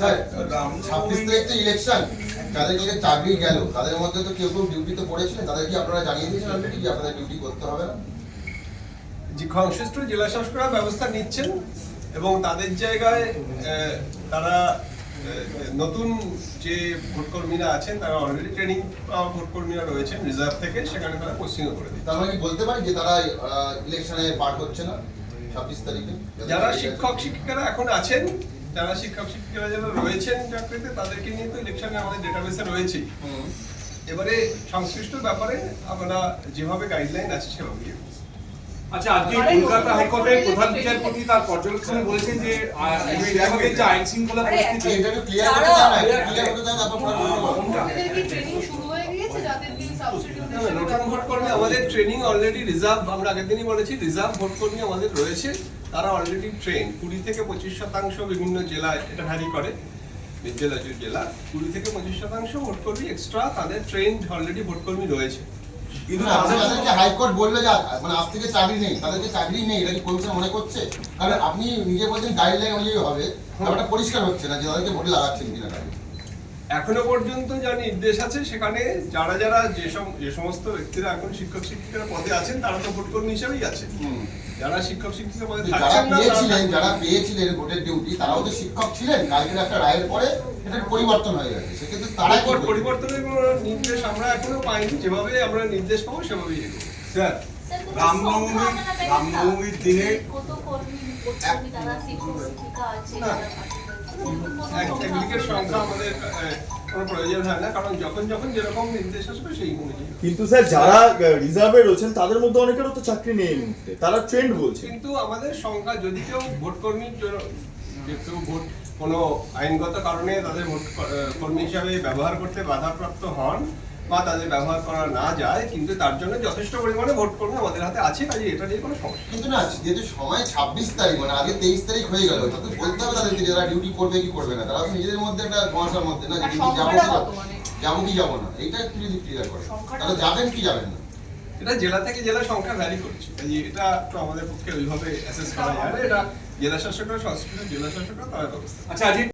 Sir ছাব্বিশ তারিখ তো ইলেকশন যাদের কাছে চাকরি গেল তাদের মধ্যে তো কেউ কেউ ডিউটিতে পড়েছিলেন তাদের কি আপনারা জানিয়ে দিয়েছেন অলরেডি যে আপনাদের ডিউটি করতে হবে না? যে সংশ্লিষ্ট জেলা শাসকরা ব্যবস্থা নিচ্ছেন এবং তাদের জায়গায় তারা নতুন যে ভোটকর্মীরা আছেন তারা অলরেডি ট্রেনিং ভোটকর্মীরা রয়েছেন রিজার্ভ থেকে সেখানে তারা পোস্টিংও করে দিচ্ছে তার কি বলতে পারি যে তারা ইলেকশনে পার্ট হচ্ছে না ছাব্বিশ তারিখে? যারা শিক্ষক শিক্ষিকারা এখন আছেন যারা শিক্ষক শিক্ষিকারা যারা রয়েছেন চাকরিতে তাদেরকে নিয়ে তো ইলেকশনে আমাদের ডেটাবেসে রয়েছে এবারে সংশ্লিষ্ট ব্যাপারে আমরা যেভাবে গাইডলাইন আছে সেভাবে আচ্ছা আজকে কলকাতা হাইকোর্টের প্রধান বিচারপতি তার পর্যবেক্ষণে বলেছেন যে যে আইন শৃঙ্খলা পরিস্থিতি হয়ে আমাদের ট্রেনিং অলরেডি রিজার্ভ আমরা আগের দিনই বলেছি রিজার্ভ ভোটকর্মী আমাদের রয়েছে। তারা অলরেডি ট্রেন কুড়ি থেকে পঁচিশ শতাংশ বিভিন্ন জেলায় এটা ভ্যারি করে। জেলা টু জেলা। কুড়ি থেকে পঁচিশ শতাংশ ভোটকর্মী এক্সট্রা তাদের ট্রেন অলরেডি ভোটকর্মী রয়েছে। কিন্তু তাদেরকে হাইকোর্ট বলবে যে মানে আজ থেকে চাকরি নেই তাদেরকে চাকরি নেই এটা কি কমিশন মনে করছে? কারণ আপনি নিজে বলছেন গাইডলাইন অনুযায়ী হবে ব্যাপারটা পরিষ্কার হচ্ছে না যে তাদেরকে ভোটে লাগাচ্ছেন কিনা গাড়ি এখনও পর্যন্ত যা নির্দেশ আছে সেখানে যারা যারা যে যে সমস্ত ব্যক্তিরা এখন শিক্ষক শিক্ষিকার পদে আছেন তারা তো ভোটকর্মী হিসেবেই আছে। যারা শিক্ষক শিক্ষিকা পদে যারা থাকছেন না পেয়েছিলেন যারা পেয়েছিলেন ভোটের ডিউটি তারাও তো শিক্ষক ছিলেন। কালকের একটা রায়ের পরে এটা পরিবর্তন হয়ে গেছে। সেক্ষেত্রে তারা? পরিবর্তনের কোনো নির্দেশ আমরা এখনও পাইনি। যেভাবে আমরা নির্দেশ পাবো সেভাবেই। স্যার রামনবমী রামনবমীর দিনে হয় কিন্তু স্যার যারা রিজার্ভে রয়েছেন তাদের মধ্যে অনেকেরও তো চাকরি নেই তারা ট্রেন্ড বলছে কিন্তু আমাদের সংখ্যা যদি কেউ ভোট কর্মীর জন্য কেউ ভোট কোনো আইনগত কারণে তাদের ভোট কর্মী হিসাবে ব্যবহার করতে বাধাপ্রাপ্ত হন বা তাদের ব্যবহার করা না যায় কিন্তু তার জন্য যথেষ্ট পরিমাণে ভোট কর্মী আমাদের হাতে আছে কাজে এটা নিয়ে কোনো সমস্যা কিন্তু না যেহেতু সময় ছাব্বিশ তারিখ মানে আগে তেইশ তারিখ হয়ে গেল তাতে বলতে হবে তাদেরকে যারা ডিউটি করবে কি করবে না তারা নিজেদের মধ্যে একটা সমস্যার মধ্যে না যাব মানে? যাব কি যাব না এইটা একটু যদি ক্লিয়ার করে তাহলে যাবেন কি যাবেন না? এটা জেলা থেকে জেলা সংখ্যা ভ্যারি করছে কাজে এটা তো আমাদের পক্ষে ওইভাবে অ্যাসেস করা যায় না এটা জেলা শাসকরা সংস্কৃত জেলা শাসকরা তারা ব্যবস্থা আচ্ছা আজকে